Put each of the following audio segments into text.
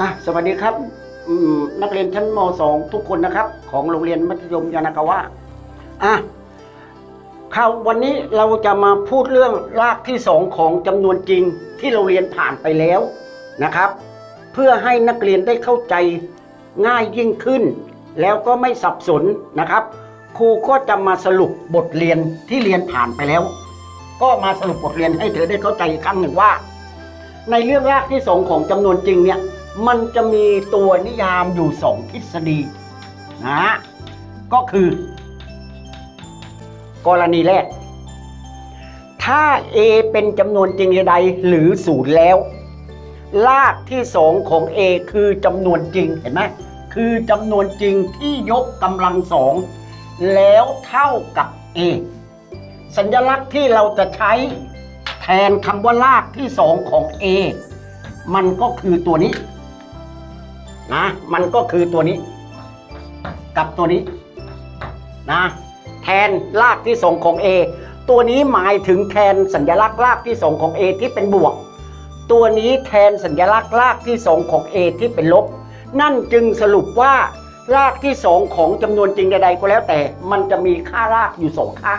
อะสวัสดีครับอืมนักเรียนชั้นม .2 ทุกคนนะครับ ของโรงเรียนมัธยมยานากาวะอะข่าววันนี้เราจะมาพูดเรื่องรากที่สองของจำนวนจริงที่เราเรียนผ่านไปแล้วนะครับ เพื่อให้นักเรียนได้เข้าใจง่ายยิ่งขึ้น แล้วก็ไม่สับสนนะครับ ครูก็จะมาสรุปบทเรียนที่เรียนผ่านไปแล้ว ก็มาสรุปบทเรียนให้เธอได้เข้าใจอีกครั้งหนึ่งว่า ในเรื่องรากที่สองของจำนวนจริงเนี่ย มันจะมีตัวนิยามอยู่สองทฤษฎีนะฮะก็คือ กรณีแรก ถ้า A เป็นจำนวนจริงใดหรือศูนย์แล้วรากที่สองของ A คือจำนวนจริงเห็นไหมคือจำนวนจริงที่ยกกำลังสองแล้วเท่ากับ A สัญลักษณ์ที่เราจะใช้แทนคำว่ารากที่สองของ A มันก็คือตัวนี้ นะ มันก็คือตัวนี้ กับตัวนี้นะแทนรากที่สองของ A ตัวนี้หมายถึงแทนสัญลักษณ์รากที่สองของ A ที่เป็นบวก ตัวนี้แทนสัญลักษณ์รากที่สองของ A ที่เป็นลบ นั่นจึงสรุปว่ารากที่สองของจำนวนจริงใดๆก็แล้วแต่ มันจะมีค่ารากอยู่สองค่า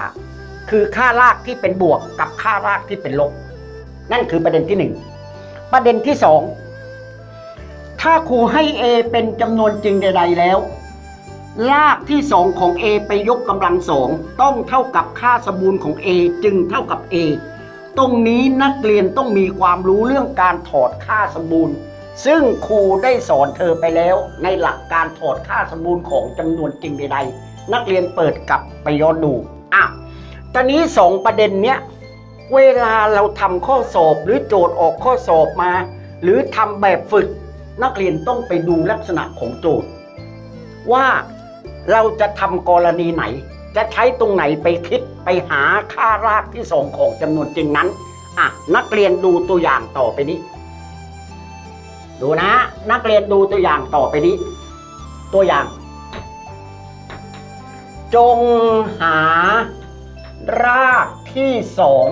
คือค่ารากที่เป็นบวกกับค่ารากที่เป็นลบ นั่นคือประเด็นที่หนึ่งประเด็นที่สอง ถ้าครูให้ A เป็นจำนวนจริงใด ๆ แล้วรากที่สองของ A ไปยกกำลังสองต้องเท่ากับค่าสมบูรณ์ของ A จึงเท่ากับ A ตรงนี้นักเรียนต้องมีความรู้เรื่องการถอดค่าสมบูรณ์ ซึ่งครูได้สอนเธอไปแล้ว ในหลักการถอดค่าสมบูรณ์ของจำนวนจริงใด ๆ นักเรียนเปิดกลับไปย้อนดูอะตอนนี้สองประเด็นเนี้ยเวลาเราทำข้อสอบหรือโจทย์ออกข้อสอบมา หรือทำแบบฝึก นักเรียนต้องไปดูลักษณะของโจทย์ ว่าเราจะทำกรณีไหน จะใช้ตรงไหนไปคิดไปหาค่ารากที่สองของจำนวนจริงนั้นอะนักเรียนดูตัวอย่างต่อไปนี้ ดูนะ นักเรียนดูตัวอย่างต่อไปนี้ ตัวอย่าง จงหารากที่สอง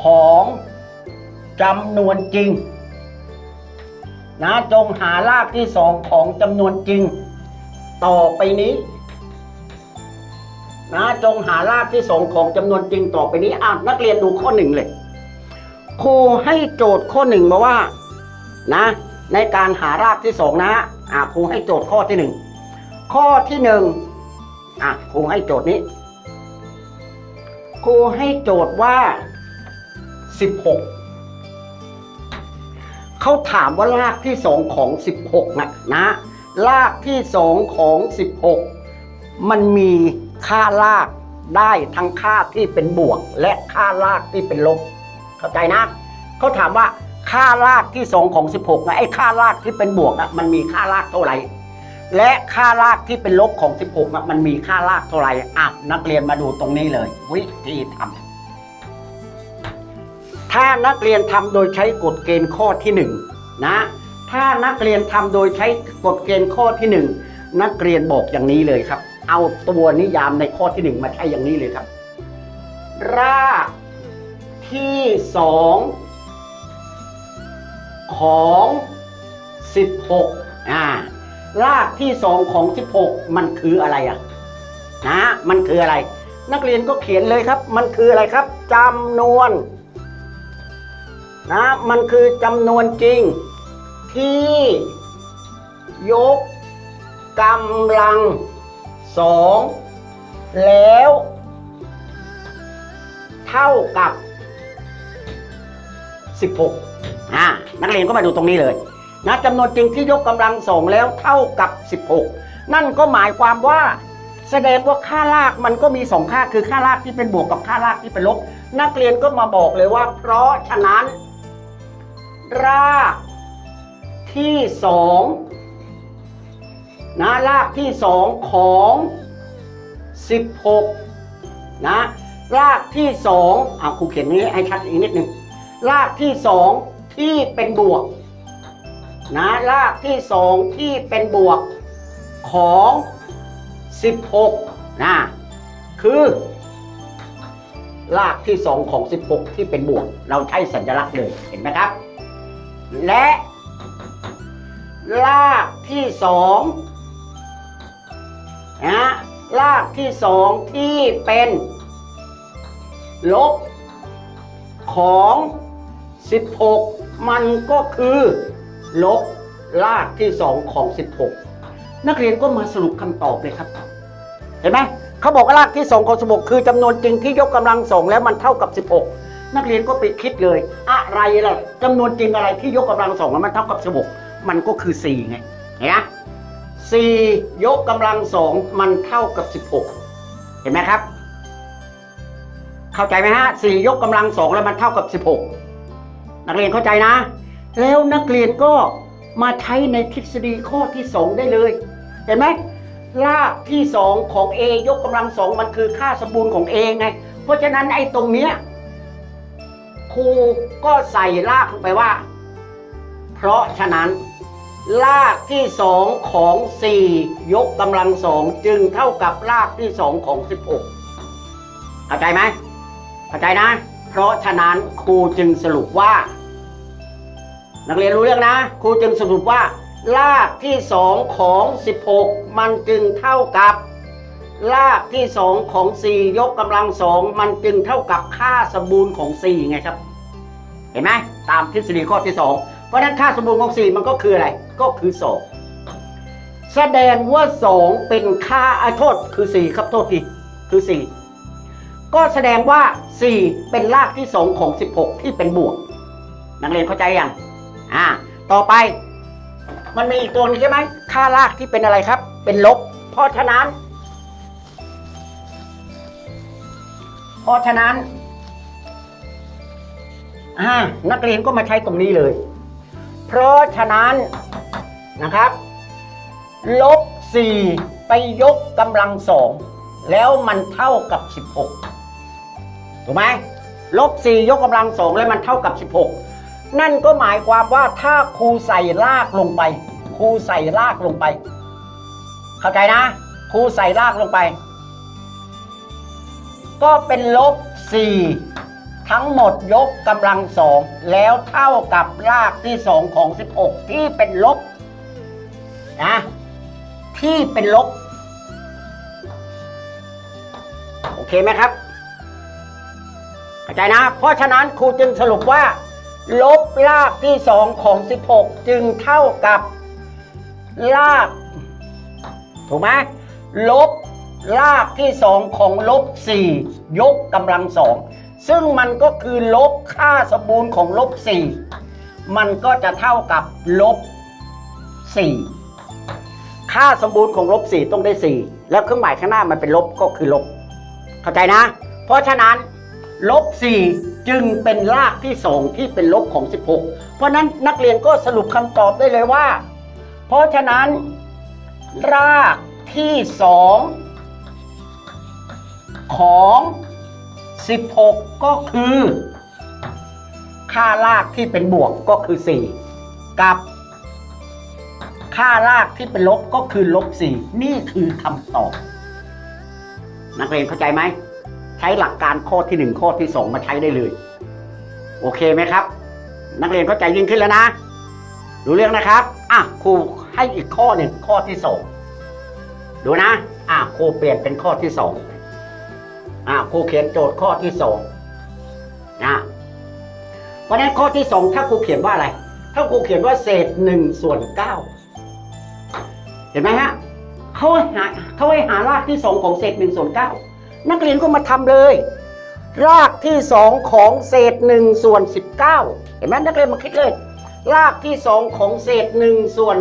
ของจำนวนจริง นะจงหารากที่สองของจำนวนจริง ต่อไปนี้นะจงหารากที่สองของจำนวนจริงต่อไปนี้อะนักเรียนดูข้อหนึ่งเลยครูให้โจทย์ข้อหนึ่งมาว่านะ ในการหารากที่สองนะอะครูให้โจทย์ข้อที่หนึ่งข้อที่หนึ่งอะครูให้โจทย์นี้ครูให้โจทย์ว่าสิบหก เขาถามว่ารากที่สองของ 16นะนะ รากที่สองของ 16 มันมีค่ารากได้ทั้งค่าที่เป็นบวก และค่ารากที่เป็นลบ เข้าใจนะ เขาถามว่าค่ารากที่สองของ 16นะไอ้ค่ารากที่เป็นบวกนะมันมีค่ารากเท่าไหร่ และค่ารากที่เป็นลบของ 16นะมันมีค่ารากเท่าไหร่อะนักเรียนมาดูตรงนี้เลย วิธีทำ ถ้านักเรียนทำโดยใช้กฎเกณฑ์ข้อที่หนึ่งนะถ้านักเรียนทำโดยใช้กฎเกณฑ์ข้อที่หนึ่งนักเรียนบอกอย่างนี้เลยครับ เอาตัวนิยามในข้อที่หนึ่งมาใช้อย่างนี้เลยครับ รากที่สองของสิบหกอ่ารากที่สองของสิบหกมันคืออะไรอะนะมันคืออะไร นักเรียนก็เขียนเลยครับ มันคืออะไรครับจำนวน นะมันคือจำนวนจริง ที่ยกกำลังสองแล้ว เท่ากับ 16อ่านักเรียนก็มาดูตรงนี้เลยนะจำนวนจริงที่ยกกำลังสองแล้วเท่ากับ 16 นั่นก็หมายความว่าแสดงว่าค่ารากมันก็มีสองค่าคือค่ารากที่เป็นบวกกับค่ารากที่เป็นลบ นักเรียนก็มาบอกเลยว่า เพราะฉะนั้น รากที่สองนะรากที่สองของสิบหกนะรากที่สองอ่าครูเขียนนี้ให้ชัดอีกนิดหนึ่งรากที่สองที่เป็นบวกนะรากที่สองที่เป็นบวกของสิบหกนะคือรากที่สองของ 16 ที่เป็นบวก เราใช้สัญลักษณ์เลยเห็นไหมครับ และลากที่สองนะลากที่สองที่เป็น ลบของ 16 มันก็คือ ลบลากที่สองของ 16 นักเรียนก็มาสรุปคำตอบเลยครับ เห็นไหมเขาบอกว่าลากที่สองของ 16 คือจำนวนจริงที่ยกกำลังสองแล้วมันเท่ากับ 16 นักเรียนก็ไปคิดเลย อะไรล่ะจำนวนจริงอะไรที่ยกกำลังสองแล้วมันเท่ากับ16มันก็คือ4ไงเห็นไหม4ยกกำลังสองมันเท่ากับ16เห็นไหมครับ เข้าใจไหมฮะสี่ยกกำลังสองแล้วมันเท่ากับ16นักเรียนเข้าใจนะ แล้วนักเรียนก็มาใช้ในทฤษฎีข้อที่2ได้เลย เห็นไหมรากที่2ของ a ยกกำลังสองมันคือค่าสมบูรณ์ของ a ไง เพราะฉะนั้นไอ้ตรงเนี้ย ครูก็ใส่รากลงไปว่า เพราะฉะนั้นรากที่2ของ4ยกกำลังสองจึงเท่ากับรากที่2ของ16เข้าใจไหมเข้าใจนะ เพราะฉะนั้นครูจึงสรุปว่า นักเรียนรู้เรื่องนะ ครูจึงสรุปว่ารากที่สองของ16มันจึงเท่ากับ รากที่สองของ 4 ยกกำลังสองมันจึงเท่ากับค่าสมบูรณ์ของ 4 ไงครับ เห็นไหมตามทฤษฎีข้อที่ 2 เพราะนั้นค่าสมบูรณ์ของ 4 มันก็คืออะไร ก็คือ 2 แสดงว่า 2 เป็นค่าอาโทษคือ 4 ครับโทษทีคือ 4 ก็แสดงว่า 4 เป็นรากที่2ของ 16 ที่เป็นบวก นักเรียนเข้าใจยังอ่าต่อไป มันมีอีกตัวหนึงใช่ไหมค่ารากที่เป็นอะไรครับ เป็นลบ เพราะฉะนั้น เพราะฉะนั้นอ่านักเรียนก็มาใช้ตรงนี้เลย เพราะฉะนั้นนะครับ ลบ 4 ไปยกกำลังสองแล้วมันเท่ากับ 16 ถูกไหมลบ 4 ยกกำลังสองแล้วมันเท่ากับ 16 นั่นก็หมายความว่าถ้าครูใส่รากลงไป ครูใส่รากลงไป เข้าใจนะ ครูใส่รากลงไป ก็เป็นลบ 4 ทั้งหมดยกกำลังสองแล้วเท่ากับรากที่ 2 ของ 16 ที่เป็นลบนะที่เป็นลบ โอเคไหมครับเข้าใจนะ เพราะฉะนั้นครูจึงสรุปว่า ลบรากที่ 2 ของ 16 จึงเท่ากับราก ถูกไหมลบ รากที่2ของลบ4ยกกำลังสองซึ่งมันก็คือลบค่าสมบูรณ์ของลบ4มันก็จะเท่ากับลบ4ค่าสมบูรณ์ของลบ4ต้องได้4แล้วเครื่องหมายข้างหน้ามันเป็นลบก็คือลบ เข้าใจนะ เพราะฉะนั้นลบ4จึงเป็นรากที่2ที่เป็นลบของ 16 เพราะนั้นนักเรียนก็สรุปคำตอบได้เลยว่า เพราะฉะนั้น รากที่2 ของ 16 ก็คือ ค่ารากที่เป็นบวกก็คือ 4 กับ ค่ารากที่เป็นลบก็คือลบ 4 นี่คือคำตอบ นักเรียนเข้าใจไหม ใช้หลักการข้อที่ 1 ข้อที่ 2 มาใช้ได้เลย โอเคไหมครับ นักเรียนเข้าใจยิ่งขึ้นแล้วนะรู้เรื่องนะครับ อะครูให้อีกข้อหนึ่งข้อที่2ดูนะ อะครูเปลี่ยนเป็นข้อที่2อ่ ครูเขียนโจทย์ข้อที่2นะเพราะฉะนั้นข้อที่2ถ้าครูเขียนว่าอะไร ถ้าครูเขียนว่าเศษ1ส่วน9เห็นไหมฮะเขาให้หาเขาให้หารากที่2ของเศษ1ส่วน9นักเรียนก็มาทำเลย รากที่2ของเศษ1ส่วน19เก้าเห็นไหมนักเรียนมาคิดเลย รากที่2ของเศษ1ส่วน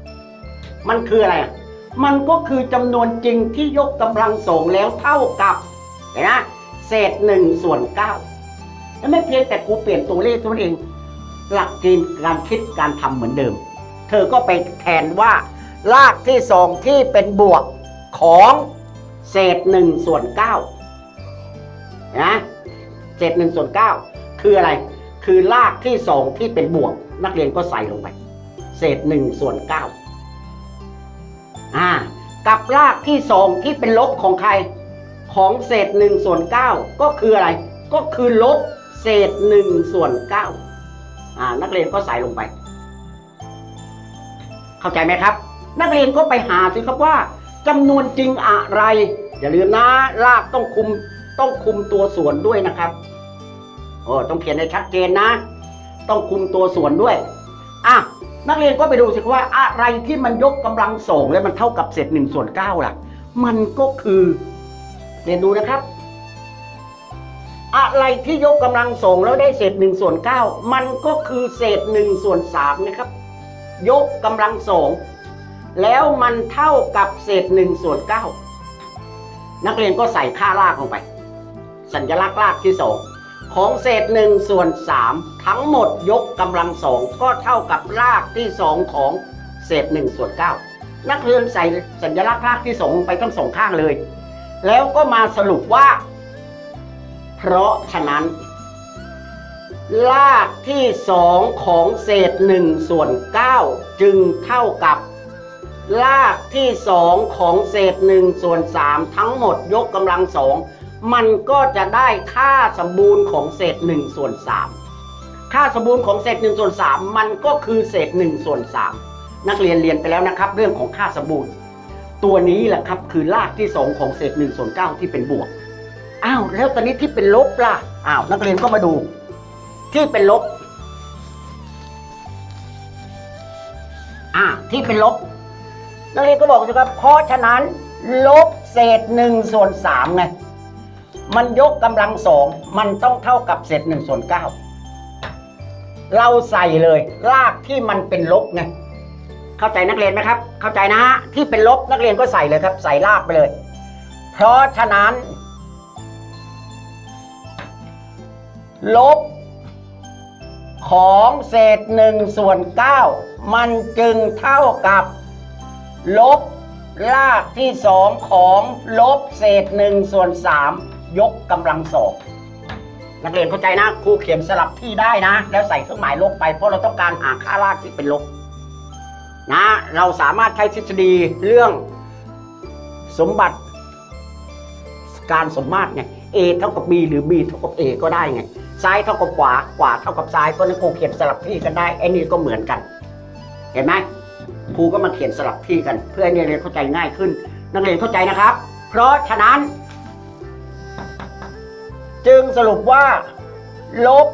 9มันคืออะไรอะ มันก็คือจำนวนจริงที่ยกกำลังสองแล้วเท่ากับเห็นไหมเศษ1ส่วน9แล้วไม่เพียงแต่กูเปลี่ยนตัวเลขเท่านั้นเอง หลักเกณฑ์การคิดการทำเหมือนเดิม เธอก็ไปแทนว่ารากที่สองที่เป็นบวกของเศษ1ส่วน9นะเศษ1ส่วน9คืออะไร คือรากที่สองที่เป็นบวก นักเรียนก็ใส่ลงไป เศษ1ส่วน9 อ่ากับรากที่สองที่เป็นลบของใคร ของเศษ1ส่วน9ก็คืออะไร ก็คือลบเศษ1ส่วน9อ่านักเรียนก็ใส่ลงไป เข้าใจไหมครับ นักเรียนก็ไปหาสิครับว่าจำนวนจริงอะไร อย่าลืมนะลากต้องคุมต้องคุมตัวส่วนด้วยนะครับโอ้ต้องเขียนให้ชัดเจนนะ ต้องคุมตัวส่วนด้วยอะ นักเรียนก็ไปดูสิว่าอะไรที่มันยกกำลังสองแล้วมันเท่ากับเศษหนึ่งส่วนเก้าล่ะ มันก็คือ เรียนดูนะครับ อะไรที่ยกกำลังสองแล้วได้เศษหนึ่งส่วนเก้ามันก็คือเศษหนึ่งส่วนสามนะครับ ยกกำลังสองแล้วมันเท่ากับเศษหนึ่งส่วนเก้านักเรียนก็ใส่ค่ารากลงไป สัญลักษณ์รากที่สอง ของเศษหนึ่งส่วนสามทั้งหมดยกกำลังสองก็เท่ากับรากที่สองของเศษหนึ่งส่วนเก้านักเรียนใส่สัญลักษณ์รากที่สองไปทั้งสองข้างเลย แล้วก็มาสรุปว่า เพราะฉะนั้น รากที่สองของเศษหนึ่งส่วนเก้าจึงเท่ากับรากที่สองของเศษหนึ่งส่วนสามทั้งหมดยกกำลังสอง มันก็จะได้ค่าสมบูรณ์ของเศษหนึ่งส่วนสามค่าสมบูรณ์ของเศษหนึ่งส่วนสามมันก็คือเศษหนึ่งส่วนสามนักเรียนเรียนไปแล้วนะครับ เรื่องของค่าสมบูรณ์ ตัวนี้แหละครับคือรากที่สองของเศษหนึ่งส่วนเก้าที่เป็นบวกอ้าวแล้วตอนนี้ที่เป็นลบล่ะอ้าวนักเรียนก็มาดู ที่เป็นลบอ่าที่เป็นลบ นักเรียนก็บอกสิครับเพราะฉะนั้น ลบเศษหนึ่งส่วนสามไง มันยกกำลังสองมันต้องเท่ากับเศษหนึ่งส่วนเก้าเราใส่เลยรากที่มันเป็นลบไงเข้าใจนักเรียนไหมครับ เข้าใจนะฮะที่เป็นลบนักเรียนก็ใส่เลยครับ ใส่รากไปเลย เพราะฉะนั้น ลบ ของเศษหนึ่งส่วนเก้ามันจึงเท่ากับ ลบรากที่สองของลบเศษหนึ่งส่วนสาม ยกกำลังสองนักเรียนเข้าใจนะครูเขียนสลับที่ได้นะ แล้วใส่เครื่องหมายลบไปเพราะเราต้องการหาค่ารากที่เป็นลบนะเราสามารถใช้ทฤษฎีเรื่องสมบัติ การสมมาตรไง A เท่ากับ B หรือ B เท่ากับ A ก็ได้ไง ซ้ายเท่ากับขวา ขวาเท่ากับซ้ายก็นักครูเขียนสลับที่กันได้ไอ้นี่ก็เหมือนกัน เห็นไหมครูก็มาเขียนสลับที่กัน เพื่อให้นักเรียนเข้าใจง่ายขึ้น นักเรียนเข้าใจนะครับ เพราะฉะนั้น จึงสรุปว่า ลบ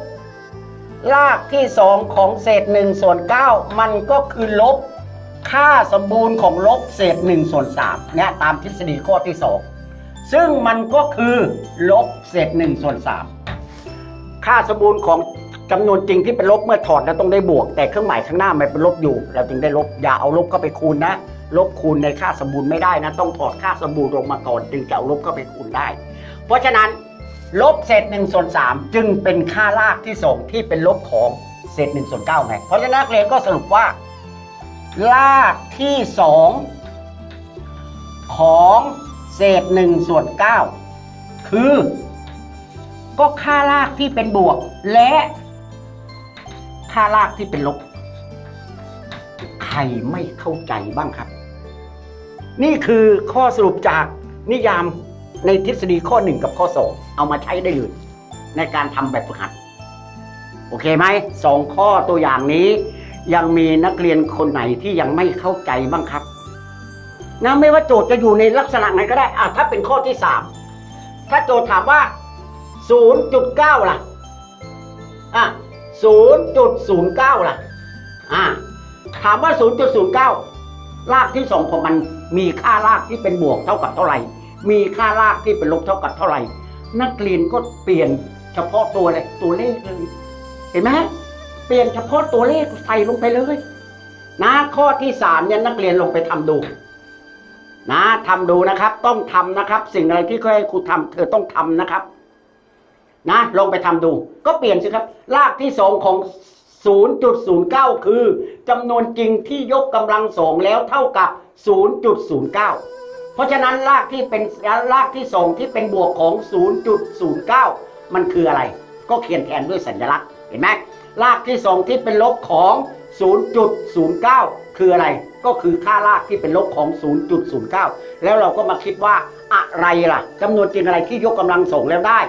รากที่สองของเศษหนึ่งส่วนเก้ามันก็คือลบค่าสมบูรณ์ของลบเศษหนึ่งส่วนสามเนี่ยตามทฤษฎีข้อที่สองซึ่งมันก็คือลบเศษหนึ่งส่วนสามค่าสมบูรณ์ของจำนวนจริงที่เป็นลบเมื่อถอดแล้วต้องได้บวก แต่เครื่องหมายข้างหน้ามันเป็นลบอยู่ เราจึงได้ลบอย่าเอาลบเข้าไปคูณนะ ลบคูณในค่าสมบูรณ์ไม่ได้นะ ต้องถอดค่าสมบูรณ์ลงมาก่อนจึงจะเอาลบเข้าไปคูณได้ เพราะฉะนั้น ลบเศษหนึ่งส่วนสามจึงเป็นค่ารากที่ส่งที่เป็นลบของเศษหนึ่งส่วนเก้าไง เพราะฉะนั้นนักเรียนก็สรุปว่ารากที่สองของเศษหนึ่งส่วนเก้าคือ ก็ค่ารากที่เป็นบวก และค่ารากที่เป็นลบ ใครไม่เข้าใจบ้างครับ นี่คือข้อสรุปจากนิยาม ในทฤษฎีข้อ 1 กับข้อ 2 เอามาใช้ได้เลย ในการทำแบบฝึกหัด โอเคไหมสองข้อตัวอย่างนี้ ยังมีนักเรียนคนไหนที่ยังไม่เข้าใจบ้างครับนะไม่ว่าโจทย์จะอยู่ในลักษณะไหนก็ได้อะถ้าเป็นข้อที่ 3 ถ้าโจทย์ถามว่า 0.9 ล่ะอะ0.09 ล่ะอะถามว่า 0.09 รากที่สองของมันมีค่ารากที่เป็นบวกเท่ากับเท่าไหร่ มีค่ารากที่เป็นลบเท่ากับเท่าไหร่ นักเรียนก็เปลี่ยนเฉพาะตัวเลยตัวเลขเลยเห็นไหมเปลี่ยนเฉพาะตัวเลขใส่ลงไปเลย นะข้อที่สามเนี่ยนักเรียนลงไปทำดู นะทำดูนะครับ ต้องทำนะครับ สิ่งอะไรที่เคยครูทำเธอต้องทำนะครับ นะลงไปทำดู ก็เปลี่ยนสิครับรากที่สองของ0.09 คือจำนวนจริงที่ยกกำลังสองแล้วเท่ากับ 0.09 เพราะฉะนั้นรากที่เป็นรากที่สองที่เป็นบวกของ 0.09 มันคืออะไร ก็เขียนแทนด้วยสัญลักษณ์เห็นไหมรากที่สองที่เป็นลบของ 0.09 คืออะไร ก็คือค่ารากที่เป็นลบของ 0.09 แล้วเราก็มาคิดว่าอะไรล่ะจำนวนจริงอะไรที่ยกกำลังสองแล้วได้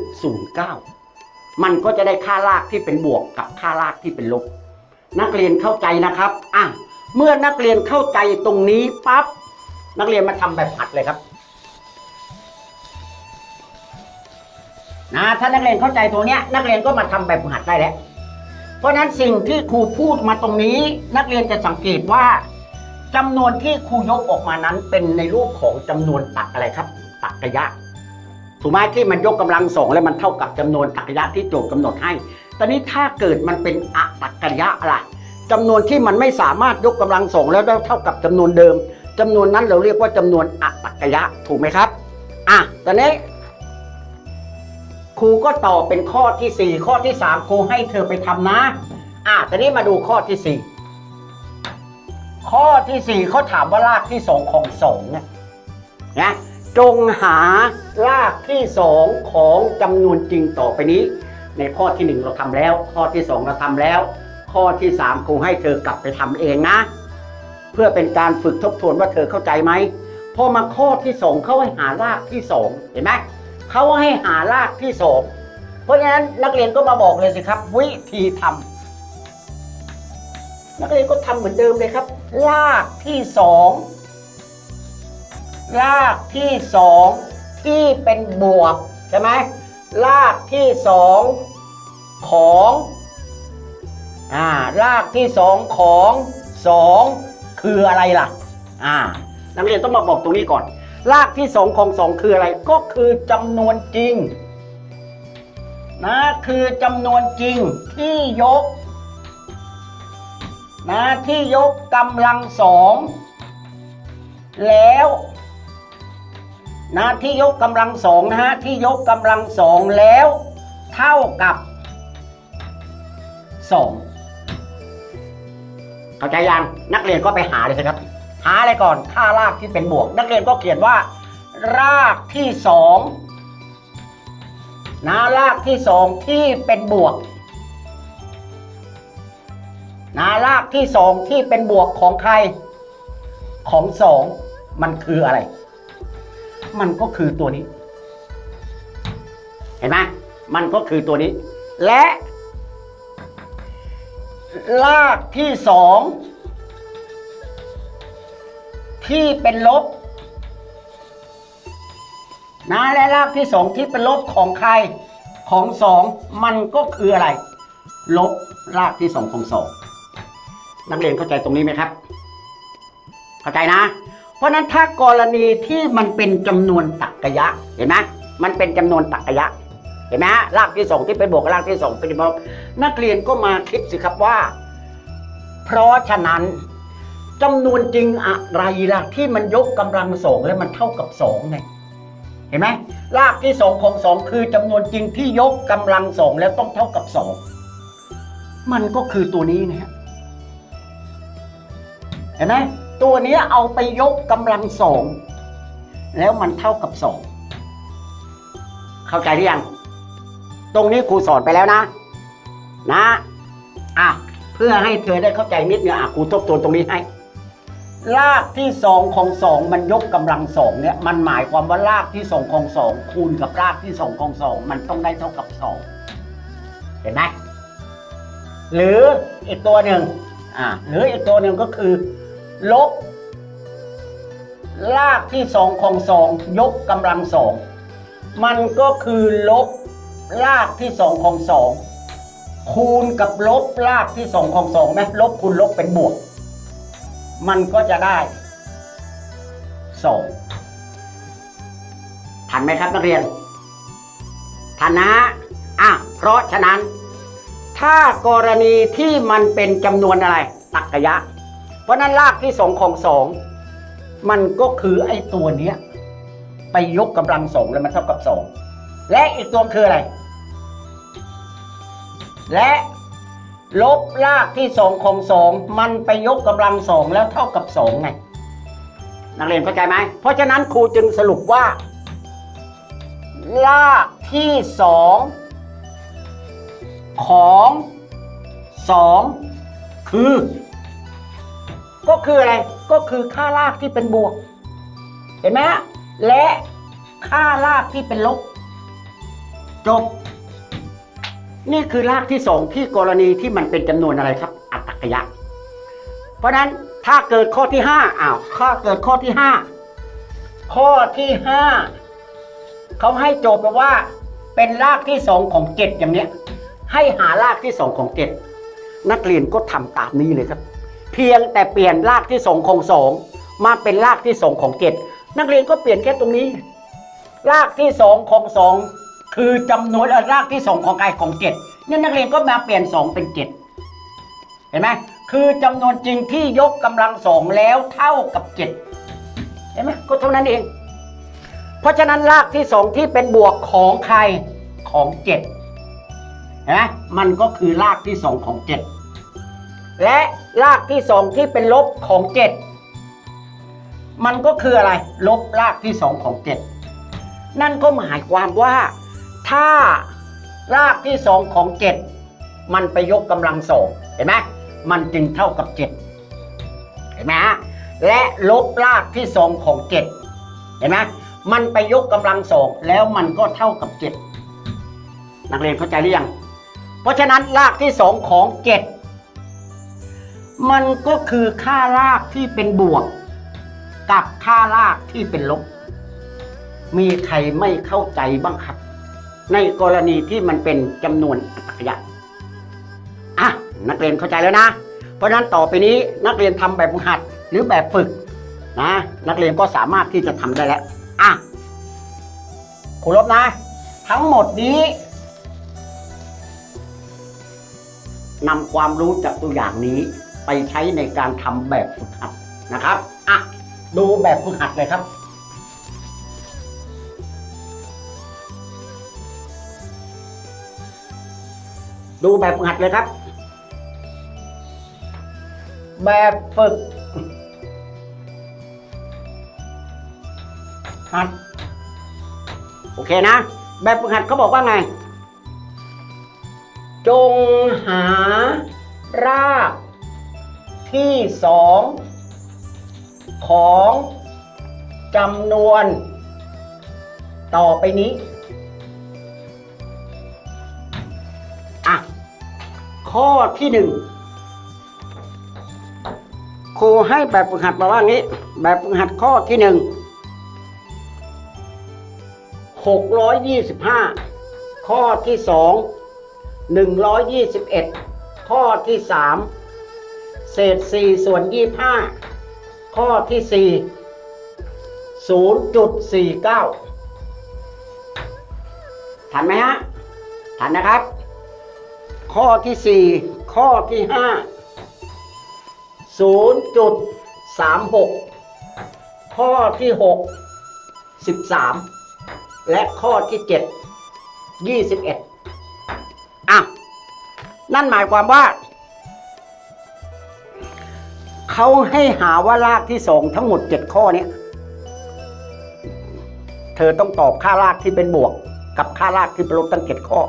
0.09 มันก็จะได้ค่ารากที่เป็นบวกกับค่ารากที่เป็นลบ นักเรียนเข้าใจนะครับอะเมื่อนักเรียนเข้าใจตรงนี้ปั๊บ นักเรียนมาทำแบบหัดเลยครับ นะ ถ้านักเรียนเข้าใจตัวเนี้ย นักเรียนก็มาทำแบบหัดได้แล้ว เพราะฉะนั้นสิ่งที่ครูพูดมาตรงนี้ นักเรียนจะสังเกตว่าจำนวนที่ครูยกออกมานั้น เป็นในรูปของจำนวนตักอะไรครับ ตักกะยะถูกไหมที่มันยกกำลังสองแล้วมันเท่ากับจำนวนตักกะยะที่โจทย์กำหนดให้ ตอนนี้ถ้าเกิดมันเป็นอะตักกะยะล่ะจำนวนที่มันไม่สามารถยกกำลังสองแล้วได้เท่ากับจำนวนเดิม จำนวนนั้นเราเรียกว่าจำนวนอะตักยะถูกไหมครับ อะตอนนี้ครูก็ตอบเป็นข้อที่สี่ข้อที่สามครูให้เธอไปทำนะ อะตอนนี้มาดูข้อที่สี่ข้อที่สี่เขาถามว่ารากที่สองของสองเนี่ยนะจงหารากที่สองของจำนวนจริงต่อไปนี้ ในข้อที่หนึ่งเราทำแล้ว ข้อที่สองเราทำแล้ว ข้อที่สามครูให้เธอกลับไปทำเองนะ เพื่อเป็นการฝึกทบทวนว่าเธอเข้าใจไหมพอมาข้อที่สองเขาให้หารากที่สองเห็นไหมเขาให้หารากที่สองเพราะฉะนั้นนักเรียนก็มาบอกเลยสิครับ วิธีทำนักเรียนก็ทำเหมือนเดิมเลยครับรากที่สองรากที่สองที่เป็นบวกใช่ไหมรากที่สองของอ่ารากที่สองของสอง คืออะไรล่ะ อ่า นักเรียนต้องมาบอกตรงนี้ก่อน รากที่สองของสองคืออะไร ก็คือจำนวนจริง นะคือจำนวนจริงที่ยก นะที่ยกกำลังสองแล้วนะที่ยกกำลังสองนะฮะที่ยกกำลังสองแล้ว เท่ากับสอง เข้าใจยังนักเรียนก็ไปหาเลยสิครับ หาอะไรก่อนค่ารากที่เป็นบวก นักเรียนก็เขียนว่า รากที่สองนะรากที่สองที่เป็นบวกนารากที่สองที่เป็นบวกของใคร ของสองมันคืออะไร มันก็คือตัวนี้ เห็นไหมมันก็คือตัวนี้ และ รากที่สองที่เป็นลบนะและรากที่สองที่เป็นลบของใครของสองมันก็คืออะไร ลบรากที่สองของสองนักเรียนเข้าใจตรงนี้ไหมครับ เข้าใจนะ เพราะฉะนั้นถ้ากรณีที่มันเป็นจำนวนตรรกะ เห็นไหมมันเป็นจำนวนตรรกะ เห็นไหมฮะรากที่สองที่เป็นบวกกับรากที่สองเป็นลบนักเรียนก็มาคิดสิครับว่า เพราะฉะนั้นจำนวนจริงอะไรล่ะที่มันยกกำลังสองแล้วมันเท่ากับสองไงเห็นไหมรากที่สองของสองคือจำนวนจริงที่ยกกำลังสองแล้วต้องเท่ากับสองมันก็คือตัวนี้นะฮะเห็นไหมตัวนี้เอาไปยกกำลังสองแล้วมันเท่ากับสองเข้าใจหรือยัง ตรงนี้ครูสอนไปแล้วนะ นะอะเพื่อให้เธอได้เข้าใจนิดนึงอะครูทบทวนตรงนี้ให้รากที่สองของสองมันยกกำลังสองเนี่ยมันหมายความว่ารากที่สองของสองคูณกับรากที่สองของสองมันต้องได้เท่ากับสองเห็นไหมหรืออีกตัวหนึ่งอ่าหรืออีกตัวหนึ่งก็คือ ลบ รากที่สองของสองยกกำลังสองมันก็คือลบ รากที่สองของสองคูณกับลบรากที่สองของสองไหมลบคูณลบเป็นบวก มันก็จะได้สองทันไหมครับนักเรียนทันนะอะเพราะฉะนั้น ถ้ากรณีที่มันเป็นจำนวนอะไรตักกะยะ เพราะนั้นรากที่สองของสองมันก็คือไอ้ตัวเนี้ย ไปยกกำลังสองแล้วมันเท่ากับสอง และอีกตัวคืออะไร และลบรากที่สองของสองมันไปยกกำลังสองแล้วเท่ากับสองไงนักเรียนเข้าใจไหม เพราะฉะนั้นครูจึงสรุปว่า รากที่สองของสองคือ ก็คืออะไร ก็คือค่ารากที่เป็นบวก เห็นไหมและค่ารากที่เป็นลบ จบ นี่คือรากที่สองที่กรณีที่มันเป็นจำนวนอะไรครับ อัตตกยะ เพราะฉะนั้นถ้าเกิดข้อที่ห้าอ้าวถ้าเกิดข้อที่ห้าข้อที่ห้าเขาให้โจทย์มาว่า เป็นรากที่สองของเจ็ดอย่างเนี้ย ให้หารากที่สองของเจ็ดนักเรียนก็ทำตามนี้เลยครับ เพียงแต่เปลี่ยนรากที่สองของสองมาเป็นรากที่สองของเจ็ดนักเรียนก็เปลี่ยนแค่ตรงนี้ รากที่สองของสอง คือจำนวนรากที่สองของกายของเจ็ดเนี่ยนักเรียนก็มาเปลี่ยนสองเป็นเจ็ดเห็นไหมคือจำนวนจริงที่ยกกำลังสองแล้วเท่ากับเจ็ดเห็นไหมก็เท่านั้นเอง เพราะฉะนั้นรากที่สองที่เป็นบวกของใครของเจ็ดเห็นไหมมันก็คือรากที่สองของเจ็ดและรากที่สองที่เป็นลบของเจ็ดมันก็คืออะไร ลบรากที่สองของเจ็ดนั่นก็หมายความว่า ถ้ารากที่สองของเจ็ดมันไปยกกำลังสองเห็นไหมมันจึงเท่ากับเจ็ดเห็นไหมฮะและลบรากที่สองของเจ็ดเห็นไหมมันไปยกกำลังสองแล้วมันก็เท่ากับเจ็ดนักเรียนเข้าใจหรือยัง เพราะฉะนั้นรากที่สองของเจ็ดมันก็คือค่ารากที่เป็นบวก กับค่ารากที่เป็นลบ มีใครไม่เข้าใจบ้างครับ ในกรณีที่มันเป็นจำนวนอัตรกยะอะนักเรียนเข้าใจแล้วนะ เพราะฉะนั้นต่อไปนี้นักเรียนทำแบบฝึกหัดหรือแบบฝึกนะนักเรียนก็สามารถที่จะทำได้แล้วอะครูลบนะ ทั้งหมดนี้นำความรู้จากตัวอย่างนี้ไปใช้ในการทำแบบฝึกหัดนะครับ อะ ดูแบบฝึกหัดเลยครับ ดูแบบหัดเลยครับ แบบฝึก หัด โอเคนะ แบบฝึกหัดเขาบอกว่าไง จงหารากที่สองของจำนวน ต่อไปนี้ ข้อที่หนึ่งครูให้แบบฝึกหัดมาว่างี้ แบบฝึกหัดข้อที่หนึ่งหกร้อยยี่สิบห้าข้อที่สองหนึ่งร้อยยี่สิบเอ็ดข้อที่สามเศษสี่ส่วนยี่ห้าข้อที่สี่ศูนย์จุดสี่เก้าทันไหมฮะ ทันนะครับ ข้อที่สี่ข้อที่ห้าศูนย์จุดสามหกข้อที่หกสิบสามและข้อที่เจ็ดยี่สิบเอ็ดอะ นั่นหมายความว่า เขาให้หาว่ารากที่สองทั้งหมดเจ็ดข้อนี้เธอต้องตอบค่ารากที่เป็นบวก กับค่ารากที่เป็นลบตั้งเจ็ดข้อ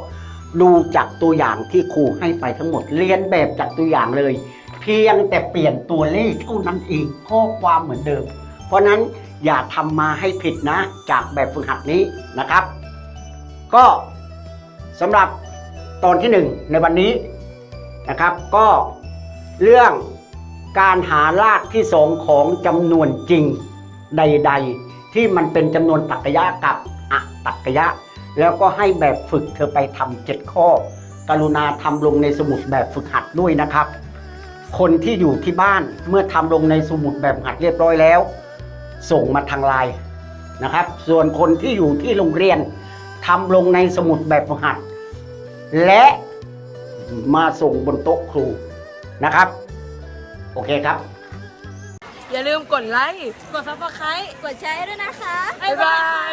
ดูจากตัวอย่างที่ครูให้ไปทั้งหมด เรียนแบบจากตัวอย่างเลย เพียงแต่เปลี่ยนตัวเลขเท่านั้นเองข้อความเหมือนเดิม เพราะนั้นอย่าทำมาให้ผิดนะ จากแบบฝึกหัดนี้นะครับ ก็สำหรับตอนที่หนึ่งในวันนี้นะครับ ก็เรื่องการหารากที่สองของจำนวนจริงใด ๆ ที่มันเป็นจำนวนตรรกะกับอะตรรกะ แล้วก็ให้แบบฝึกเธอไปทำเจ็ดข้อ กรุณาทำลงในสมุดแบบฝึกหัดด้วยนะครับ คนที่อยู่ที่บ้านเมื่อทำลงในสมุดแบบหัดเรียบร้อยแล้ว ส่งมาทางไลน์นะครับ ส่วนคนที่อยู่ที่โรงเรียนทำลงในสมุดแบบฝึกหัด และมาส่งบนโต๊ะครูนะครับ โอเคครับ อย่าลืมกดไลค์ กดซับสไครต์กดแชร์ด้วยนะคะ บ๊ายบาย